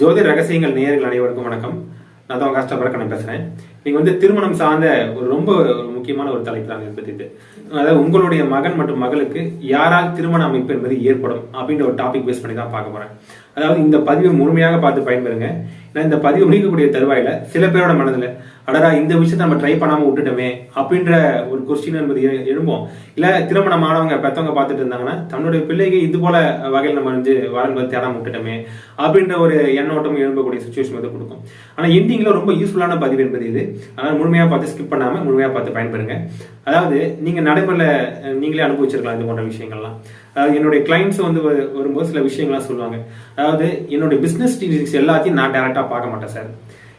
ஜோதி ரகசியங்கள் நேயர்கள் அனைவருக்கும் வணக்கம். நான் தான் கஷ்டப்பட பேசுறேன். நீங்க வந்து திருமணம் சார்ந்த ஒரு ரொம்ப ஒரு முக்கியமான ஒரு தலைப்பு தான் இதை பத்தி அதாவது உங்களுடைய மகன் மற்றும் மகளுக்கு யாரால் திருமண அமைப்பு என்பது ஏற்படும் அப்படின்ற ஒரு டாபிக் பேஸ் பண்ணி தான் பார்க்க போறேன். அதாவது இந்த பதிவை முழுமையாக பார்த்து பயன்பெறுங்க. ஏன்னா இந்த பதிவு முடிக்கக்கூடிய தருவாயில சில பேரோட மனதில் அடரா இந்த விஷயத்தை நம்ம ட்ரை பண்ணாம விட்டுட்டோமே அப்படின்ற ஒரு கொஸ்டின் என்பது எழும்போம் இல்ல திருமணம் ஆனவங்க பெத்தவங்க பார்த்துட்டு இருந்தாங்கன்னா தன்னுடைய பிள்ளைக்கு இது போல வகையில் நம்ம வந்து வரன்பது தேடாம விட்டுட்டோமே அப்படின்ற ஒரு எண்ணோட்டம் எழும்பக்கூடிய சுச்சுவேஷன் வந்து கொடுக்கும். ஆனா எண்டிங்கில் ரொம்ப யூஸ்ஃபுல்லான பதிவு என்பது இது. அதனால முழுமையா பார்த்து ஸ்கிப் பண்ணாம முழுமையா பார்த்து பயன்பெறுங்க. அதாவது நீங்க நடைமுறையில நீங்களே அனுபவிச்சிருக்கலாம் இது போன்ற விஷயங்கள்லாம். அதாவது என்னுடைய கிளைண்ட்ஸ் வந்து வரும்போது சில விஷயங்கள்லாம் சொல்லுவாங்க. அதாவது என்னுடைய பிசினஸ் டீலிங்ஸ் எல்லாத்தையும் நான் டேரக்டா பார்க்க மாட்டேன் சார்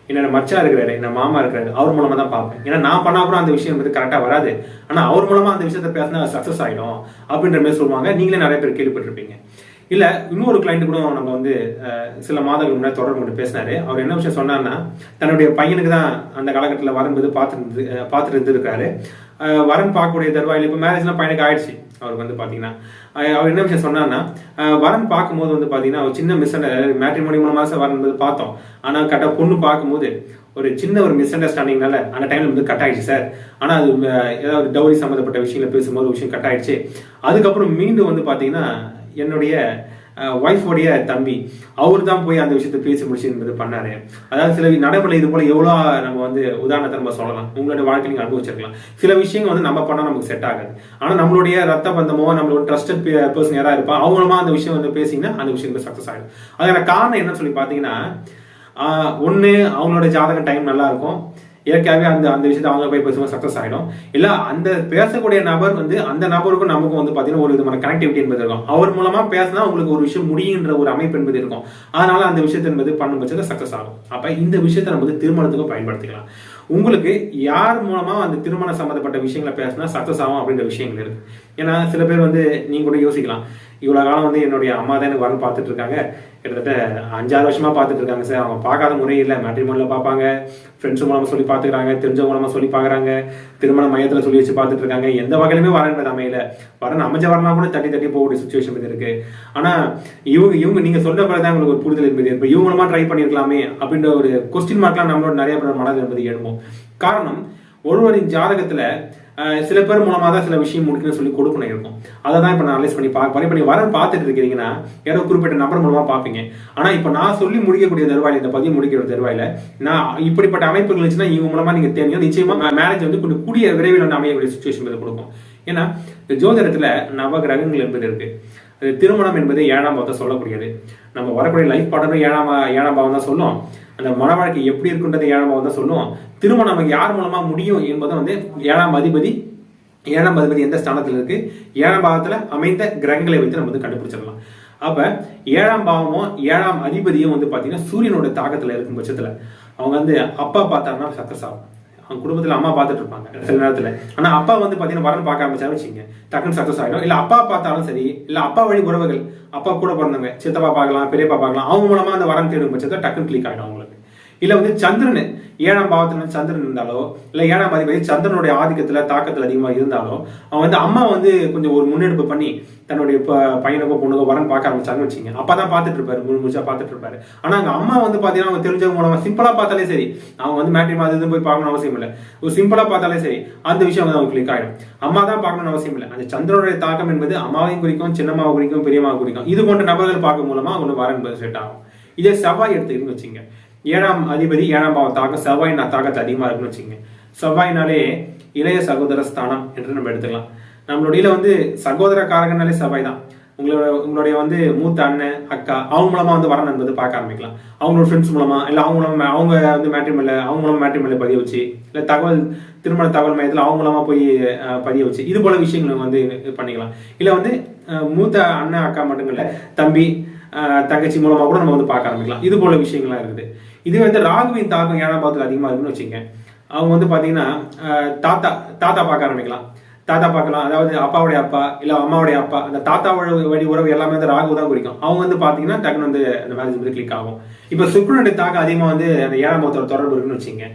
என்னோட மச்சா இருக்கிறாரு என்ன மாமா இருக்கிறாரு அவர் மூலமா தான் பார்ப்பேன் ஏன்னா நான் பண்ணா அப்புறம் அந்த விஷயம் வந்து கரெக்டா வராது. ஆனா அவர் மூலமா அந்த விஷயத்த பேசினா சக்சஸ் ஆயிடும் அப்படின்ற மாதிரி சொல்லுவாங்க. நீங்களே நிறைய பேர் கேள்விப்பட்டிருப்பீங்க. இல்ல இன்னொரு கிளைண்ட் கூட நம்ம வந்து சில மாதங்கள் முன்னாடி தொடர்பு கொண்டு பேசினாரு. அவர் என்ன விஷயம் சொன்னார்னா தன்னுடைய பையனுக்கு தான் அந்த காலகட்டத்தில் வரும்போது பார்த்துருந்து பார்த்துட்டு இருந்திருக்காரு வரன் பார்க்கக்கூடிய தருவாயில் இப்போ மேரேஜ்லாம் பையனுக்கு ஆயிடுச்சு. அவருக்கு வந்து பார்த்தீங்கன்னா அவர் என்ன விஷயம் சொன்னார்னா வரன் பார்க்கும்போது வந்து பார்த்தீங்கன்னா ஒரு சின்ன மிஸ் மேட்ரிமோனி மூணு மூலமாக வரும்போது பார்த்தோம். ஆனால் கரெக்டாக பொண்ணு பார்க்கும்போது ஒரு சின்ன ஒரு மிஸ் அண்டர்ஸ்டாண்டிங்னால அந்த டைம்ல வந்து கட் ஆயிடுச்சு சார் ஆனால் அது ஏதாவது டவுரி சம்மந்தப்பட்ட விஷயங்களை பேசும்போது ஒரு விஷயம் கட் ஆயிடுச்சு. அதுக்கப்புறம் மீண்டும் வந்து பார்த்தீங்கன்னா என்னுடைய ஒய்ஃபோடைய தம்பி அவர் தான் போய் அந்த விஷயத்தை பேசி முடிச்சு என்பது பண்ணாரு. அதாவது சில நடைமுறை இது போல எவ்வளோ நம்ம வந்து உதாரணத்தை நம்ம சொல்லலாம். உங்களுடைய வாழ்க்கை நீங்க அனுபவிச்சிருக்கலாம். சில விஷயங்கள் வந்து நம்ம பண்ணால் நமக்கு செட் ஆகாது. ஆனால் நம்மளுடைய ரத்த பந்தமோ நம்மளோட ட்ரஸ்டட் பர்சன் யாராக இருப்பா அவங்களுமா அந்த விஷயம் வந்து பேசிங்கன்னா அந்த விஷயம் சக்ஸஸ் ஆகிடும் அதுக்கான காரணம் என்னன்னு சொல்லி பார்த்தீங்கன்னா ஒன்று அவங்களோட ஜாதகம் டைம் நல்லா இருக்கும். இயற்கையாகவே அந்த அந்த விஷயத்தை அவங்க போய் பேசும்போது சக்ஸஸ் ஆகிடும் இல்லை அந்த பேசக்கூடிய நபர் வந்து அந்த நபருக்கும் நமக்கும் வந்து பார்த்தீங்கன்னா ஒரு விதமான கனெக்டிவிட்டி என்பது இருக்கும். அவர் மூலமா பேசினா உங்களுக்கு ஒரு விஷயம் முடியுன்ற ஒரு அமைப்பு என்பது இருக்கும். அதனால அந்த விஷயத்தை என்பது பண்ணும் பட்சத்தில் சக்ஸஸ் ஆகும். அப்போ இந்த விஷயத்தை நம்ம வந்து திருமணத்துக்கு பயன்படுத்திக்கலாம். உங்களுக்கு யார் மூலமா அந்த திருமண சம்பந்தப்பட்ட விஷயங்களை பேசினா சக்ஸஸ் ஆகும் அப்படின்ற விஷயங்கள் இருக்கு. ஏன்னா சில பேர் வந்து நீங்க கூட யோசிக்கலாம். இவ்வளவு காலம் வந்து என்னுடைய அம்மா தான் எனக்கு வரணும் பார்த்துட்டு இருக்காங்க. கிட்டத்தட்ட அஞ்சாறு வருஷமா பார்த்துட்டு இருக்காங்க சார். அவங்க பார்க்காத முறை இல்லை. மேட்ரிமோனில் பார்ப்பாங்க. ஃப்ரெண்ட்ஸ் மூலமா சொல்லி பார்த்துக்கிறாங்க. தெரிஞ்ச மூலமா சொல்லி பார்க்குறாங்க. திருமண மையத்தில் சொல்லி வச்சு பார்த்துட்டு இருக்காங்க. எந்த வகையிலுமே வரன்றது அமையல. வரன் அமைஞ்ச வரலாம் கூட தட்டி தட்டி போகக்கூடிய சுச்சுவேஷன் இருக்கு. ஆனா இவங்க இவங்க நீங்க சொன்ன பிறகு தான் உங்களுக்கு ஒரு புரிதல் என்பது. இப்போ இவங்க மூலமா ட்ரை பண்ணிருக்கலாமே அப்படின்ற ஒரு கொஸ்டின் மார்க்லாம் நம்மளோட நிறைய பேர் மனதில் என்பது எழுப்போம் காரணம் ஒருவரின் ஜாதகத்துல சில பேர் மூலமா தான் சில விஷயம் முடிக்கணும்னு சொல்லி கொடுக்கணும் இருக்கும். அதை தான் இப்போ நான் அனலைஸ் பண்ணி பார்க்க போறேன். இப்போ நீங்க வரேன் பார்த்துட்டு இருக்கிறீங்கன்னா யாரோ குறிப்பிட்ட நபர் மூலமா பார்ப்பீங்க. ஆனா இப்போ நான் சொல்லி முடிக்கக்கூடிய தருவாயில் இந்த பதிவு முடிக்கிற தருவாயில் நான் இப்படிப்பட்ட அமைப்புகள் இருந்துச்சுன்னா இவங்க மூலமா நீங்க தெரியும் நிச்சயமா மேரேஜ் வந்து கொஞ்சம் கூடிய விரைவில் வந்து அமையக்கூடிய சுச்சுவேஷன் இது கொடுக்கும். ஏன்னா இந்த ஜோதிடத்துல நவ கிரகங்கள் என்பது இருக்கு. அது திருமணம் என்பது ஏழாம் பாவத்தை சொல்லக்கூடியது. நம்ம வரக்கூடிய லைஃப் பார்ட்னர் ஏழாம் ஏழாம் பாவம் தான் சொல்லும். அந்த மன வாழ்க்கை எப்படி இருக்குன்றது ஏழாம் பாவம் தான் சொல்லும். திருமணம் நமக்கு யார் மூலமா முடியும் என்பதை வந்து ஏழாம் அதிபதி ஏழாம் அதிபதி எந்த ஸ்தானத்தில் இருக்கு? ஏழாம் பாவத்துல அமைந்த கிரகங்களை வைத்து நம்ம வந்து கண்டுபிடிச்சிடலாம். அப்ப ஏழாம் பாவமும் ஏழாம் அதிபதியும் வந்து பாத்தீங்கன்னா சூரியனோட தாக்கத்துல இருக்கும் பட்சத்துல அவங்க வந்து அப்பா பார்த்தாங்கன்னா சக்சஸ் ஆகும் அவங்க குடும்பத்துல அம்மா பார்த்துட்டு இருப்பாங்க சில நேரத்துல. ஆனா அப்பா வந்து பாத்தீங்கன்னா வரன் பார்க்க ஆரம்பிச்சாலும் வச்சுங்க டக்குன்னு சக்ஸஸ் ஆகிடும் இல்லை அப்பா பார்த்தாலும் சரி இல்ல அப்பா வழி உறவுகள். அப்பா கூட பிறந்தவங்க சித்தப்பா பார்க்கலாம் பெரியப்பா பார்க்கலாம் அவங்க மூலமா அந்த வரன் தேடும் பட்சத்தை டக்குன்னு கிளிக் ஆகிடும் அவங்களுக்கு. இல்ல வந்து சந்திரன் ஏழாம் பாவத்துல சந்திரன் இருந்தாலோ இல்ல ஏழாம் அதிபதி சந்திரனுடைய ஆதிக்கத்துல தாக்கத்துல அதிகமா இருந்தாலோ அவன் வந்து அம்மா வந்து கொஞ்சம் ஒரு முன்னெடுப்பு பண்ணி தன்னுடைய ப- பையனுக்கோ பொண்ணுக்கோ வரன் பார்க்க ஆரம்பிச்சாங்கன்னு வச்சுங்க அப்பதான் பார்த்துட்டு இருப்பாரு முழு முழுச்சா பார்த்துட்டு இருப்பாரு. ஆனா அங்க அம்மா வந்து பாத்தீங்கன்னா அவங்க தெரிஞ்சவங்க மூலமா சிம்பிளா பார்த்தாலே சரி. அவங்க வந்து மேட்ரி மாதிரி இது போய் பார்க்கணும் அவசியம் இல்லை. ஒரு சிம்பிளா பார்த்தாலே சரி. அந்த விஷயம் வந்து அவங்க கிளிக் ஆயிடும். அம்மா தான் பார்க்கணும்னு அவசியம் இல்லை. அந்த சந்திரனுடைய தாக்கம் என்பது அம்மாவையும் குறிக்கும் சின்னம்மாவை குறிக்கும் பெரியம்மாவை குறிக்கும். இது போன்ற நபர்கள் பார்க்கும் மூலமா அவங்க வரன் என்பது செட் ஆகும். இதே செவ்வாய் எடுத்துக்கிட்டு வச்சுங்க ஏழாம் அதிபதி ஏழாம் பாவம் தாக்கம் செவ்வாய் நான் தாக்கத்து அதிகமாக இருக்குன்னு வச்சுங்க செவ்வாய்னாலே இளைய சகோதர ஸ்தானம் என்று நம்ம எடுத்துக்கலாம். நம்மளுடைய வந்து சகோதர காரகனாலே செவ்வாய் தான். உங்களோட உங்களுடைய வந்து மூத்த அண்ணன் அக்கா அவங்க மூலமா வந்து வரணும் என்பது பார்க்க ஆரம்பிக்கலாம். அவங்களோட ஃப்ரெண்ட்ஸ் மூலமா இல்ல அவங்க மூலமா அவங்க வந்து மேட்ரிமல்ல அவங்க மூலமா மேட்ரிமல்ல பதிய வச்சு இல்ல தகவல் திருமண தகவல் மையத்தில் அவங்க மூலமா போய் பதிய வச்சு இது போல விஷயங்கள் வந்து இது பண்ணிக்கலாம். இல்ல வந்து மூத்த அண்ணன் அக்கா மட்டும் இல்ல தம்பி தங்கச்சி மூலமாக கூட நம்ம வந்து பார்க்க ஆரம்பிக்கலாம். இது போல விஷயங்கள்லாம் இருக்குது. இது வந்து ராகுவின் தாக்கம் ஏழாம் பாவத்தில் அதிகமாக இருக்குன்னு வச்சுங்க அவங்க வந்து பார்த்தீங்கன்னா தாத்தா தாத்தா பார்க்க ஆரம்பிக்கலாம். தாத்தா பார்க்கலாம். அதாவது அப்பாவுடைய அப்பா இல்லை அம்மாவுடைய அப்பா அந்த தாத்தா வழி வழி உறவு எல்லாமே வந்து ராகு தான் குறிக்கும். அவங்க வந்து பார்த்தீங்கன்னா டக்குனு வந்து அந்த மேரேஜ் வந்து கிளிக் ஆகும். இப்போ சுக்குரனுடைய தாக்கம் அதிகமாக வந்து அந்த ஏழாம் பாவத்தோட தொடர்பு இருக்குன்னு வச்சுங்க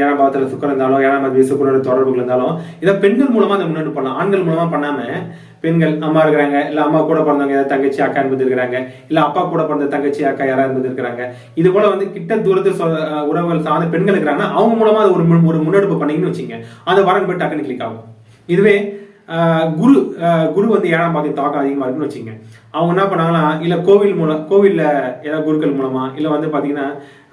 ஏழாம் பாவத்தில் சுக்கரம் இருந்தாலும் ஏழாம் பாவத்தில் சுக்கரோட தொடர்புகள் இருந்தாலும் இதை பெண்கள் மூலமாக அதை முன்னெடுப்பு பண்ணலாம். ஆண்கள் மூலமாக பண்ணாமல் பெண்கள் அம்மா இருக்கிறாங்க இல்ல அம்மா கூட பிறந்தவங்க ஏதாவது தங்கச்சி அக்கா என்பது இருக்கிறாங்க இல்ல அப்பா கூட பிறந்த தங்கச்சி அக்கா யாராவது என்பது இருக்கிறாங்க. இது போல வந்து கிட்ட தூரத்து சொ- உறவுகள் சார்ந்த பெண்கள் இருக்கிறாங்கன்னா அவங்க மூலமா அது ஒரு ஒரு முன்னெடுப்பு பண்ணீங்கன்னு வச்சுங்க அந்த வரன் போய் டக்குன்னு கிளிக் ஆகும். இதுவே குரு குரு வந்து ஏழாம் பாதி தாக்கம் அதிகமாக இருக்குன்னு வச்சுங்க. அவங்க என்ன பண்ணாங்கன்னா இல்லை கோவில் மூலம் கோவிலில் ஏதாவது குருக்கள் மூலமா இல்லை வந்து பார்த்தீங்கன்னா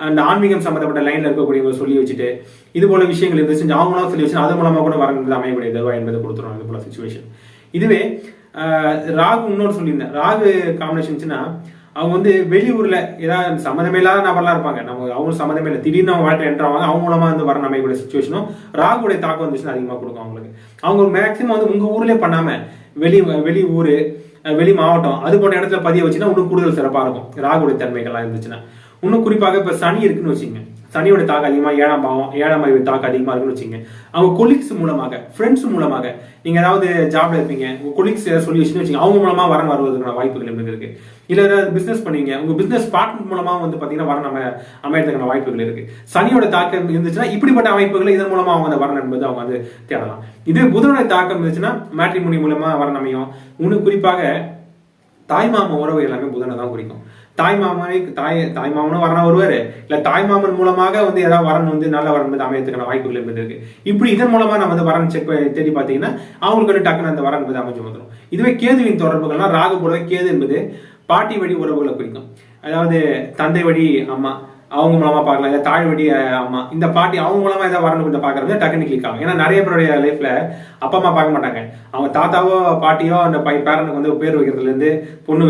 அந்த ஆன்மீகம் சம்பந்தப்பட்ட லைனில் இருக்கக்கூடியவங்க சொல்லி வச்சுட்டு இது போல விஷயங்கள் இருந்துச்சு அவங்களாம் சொல்லி வச்சு அது மூலமாக கூட வரங்கிறது அமையக்கூடிய தருவா என்பதை கொடுத்துருவாங்க இது போல சுச்சுவேஷன் இதுவே ராகு இன்னொன்று சொல்லியிருந்தேன். ராகு காம்பினேஷன்ஸ்னா அவங்க வந்து வெளியூர்ல ஏதாவது சம்மந்தமே இல்லாத நபர்லாம் இருப்பாங்க. நம்ம அவங்க சம்மந்தமே இல்லை. திடீர்னு அவங்க வாழ்க்கை என்ட்ரு ஆவாங்க. அவங்க மூலமா வந்து வர அமையக்கூடிய சுச்சுவேஷனும் ராகுடைய தாக்கம் வந்துச்சுன்னா அதிகமாக கொடுக்கும் அவங்களுக்கு. அவங்க மேக்ஸிமம் வந்து உங்க ஊர்லயே பண்ணாம வெளி வெளி ஊர் வெளி மாவட்டம் அது போன்ற இடத்துல பதிய வச்சுன்னா இன்னும் கூடுதல் சிறப்பாக இருக்கும். ராகுடைய தன்மைகள்லாம் இருந்துச்சுன்னா. இன்னும் குறிப்பாக இப்போ சனி இருக்குன்னு வச்சுங்க சனியோட தாக்கம் அதிகமாக ஏழாம் பாவம் ஏழாம் அறிவு தாக்கம் அதிகமாக இருக்குன்னு வச்சுங்க அவங்க கொலீக்ஸ் மூலமாக ஃப்ரெண்ட்ஸ் மூலமாக நீங்கள் ஏதாவது ஜாப்ல இருப்பீங்க உங்கள் கொலீக்ஸ் ஏதாவது சொல்லி வச்சுன்னு வச்சுங்க அவங்க மூலமாக வரம் வருவதற்கான வாய்ப்புகள் எப்படி இருக்கு. இல்லை ஏதாவது பிஸ்னஸ் பண்ணுவீங்க உங்கள் பிஸ்னஸ் பார்ட்னர் மூலமாக வந்து பார்த்தீங்கன்னா வரன் நம்ம அமையறதுக்கான வாய்ப்புகள் இருக்கு. சனியோட தாக்கம் இருந்துச்சுன்னா இப்படிப்பட்ட அமைப்புகளை இதன் மூலமாக அவங்க அந்த வரணும் என்பது அவங்க வந்து தேடலாம். இதே புதனோட தாக்கம் இருந்துச்சுன்னா மேட்ரிமோனி மூலமா வரணும் அமையும். இன்னும் குறிப்பாக தாய்மாமா உறவு எல்லாமே புதனை தான் குறிக்கும். தாய் மாமனை தாய் தாய் மாமனும் வரணும் வருவாரு இல்ல தாய் மாமன் மூலமாக வந்து ஏதாவது வரன் வந்து நல்ல வரன் வந்து அமையத்துக்கான வாய்ப்புகள் என்பது இருக்கு. இப்படி இதன் மூலமா நம்ம வந்து வரன் செக் தேடி பார்த்தீங்கன்னா அவங்களுக்கு வந்து டக்குன்னு அந்த வரன் என்பது அமைஞ்சு வந்துடும் இதுவே கேதுவின் தொடர்புகள்னா ராகு போலவே கேது என்பது பாட்டி வழி உறவுகளை குறிக்கும். அதாவது தந்தை வழி அம்மா. அவங்க மூலமா பார்க்கலாம். இல்ல தாழ்வடி அம்மா. இந்த பாட்டி அவங்க மூலமா ஏதாவது வரணும் கொஞ்சம் பாக்குறது டக்குனு கிளிக் ஆகும். ஏன்னா நிறைய பேருடைய லைஃப்ல அப்பா அம்மா பார்க்க மாட்டாங்க. அவங்க தாத்தாவோ பாட்டியோ அந்த பை பேரனுக்கு வந்து பேர் வைக்கிறதுல இருந்து பொண்ணு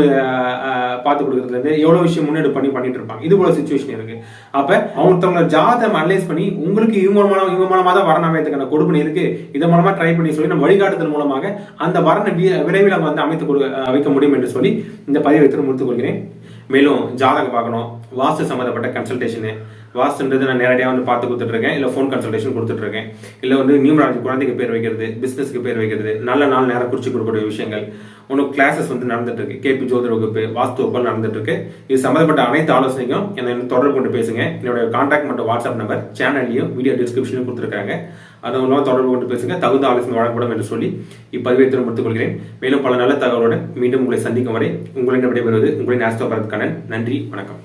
பார்த்து கொடுக்கறதுல இருந்து எவ்வளவு விஷயம் முன்னெடுப்பு பண்ணி பண்ணிட்டு இருப்பாங்க. இது போல சுச்சுவேஷன் இருக்கு. அப்ப அவங்களோட ஜாதம் அனலைஸ் பண்ணி உங்களுக்கு இவங்க மூலமா இவங்க மூலமா தான் வரன் அமையத்துக்கான கொடுப்பனை இருக்கு. இதன் மூலமா ட்ரை பண்ணி சொல்லி நம்ம வழிகாட்டுதல் மூலமாக அந்த வரனை விரைவில் நம்ம வந்து அமைத்து கொடு வைக்க முடியும் என்று சொல்லி இந்த பதிவை வைத்து முடித்துக் கொள்கிறேன். மேலும் ஜாதகம் பார்க்கணும். வாஸ்து சம்மந்தப்பட்ட கன்சல்டேஷனு வாஸ்துன்றது நான் நேரடியாக வந்து பார்த்து கொடுத்துட்ருக்கேன். இல்லை ஃபோன் கன்சல்டேஷன் கொடுத்துட்ருக்கேன். இல்லை வந்து நியூமராஜி குழந்தைக்கு பேர் வைக்கிறது பிஸ்னஸ்க்கு பேர் வைக்கிறது நல்ல நாள் நேரம் குறிச்சு கொடுக்கக்கூடிய விஷயங்கள். ஒன்றும் கிளாஸஸ் வந்து நடந்துட்டு இருக்கு கேபி ஜோதிட வகுப்பு வாஸ்து வகுப்பு நடந்துட்டு இருக்கு இது சம்மந்தப்பட்ட அனைத்து ஆலோசனைக்கும் என்னை தொடர்பு கொண்டு பேசுங்க. என்னோட கான்டாக்ட் மற்றும் வாட்ஸ்அப் நம்பர் சேனல்லையும் வீடியோ டிஸ்கிரிப்ஷனும் கொடுத்துருக்காங்க. அது மூலமாக தொடர்பு கொண்டு பேசுங்க. தகுந்த ஆலோசனை வழங்கப்படும் என்று சொல்லி இப்பதிவை திரும்ப கொள்கிறேன் மேலும் பல நல்ல தகவலுடன் மீண்டும் உங்களை சந்திக்கும் வரை உங்களிடம் விடைபெறுவது உங்களின் ஆஸ்தோ பரத் கண்ணன். நன்றி வணக்கம்.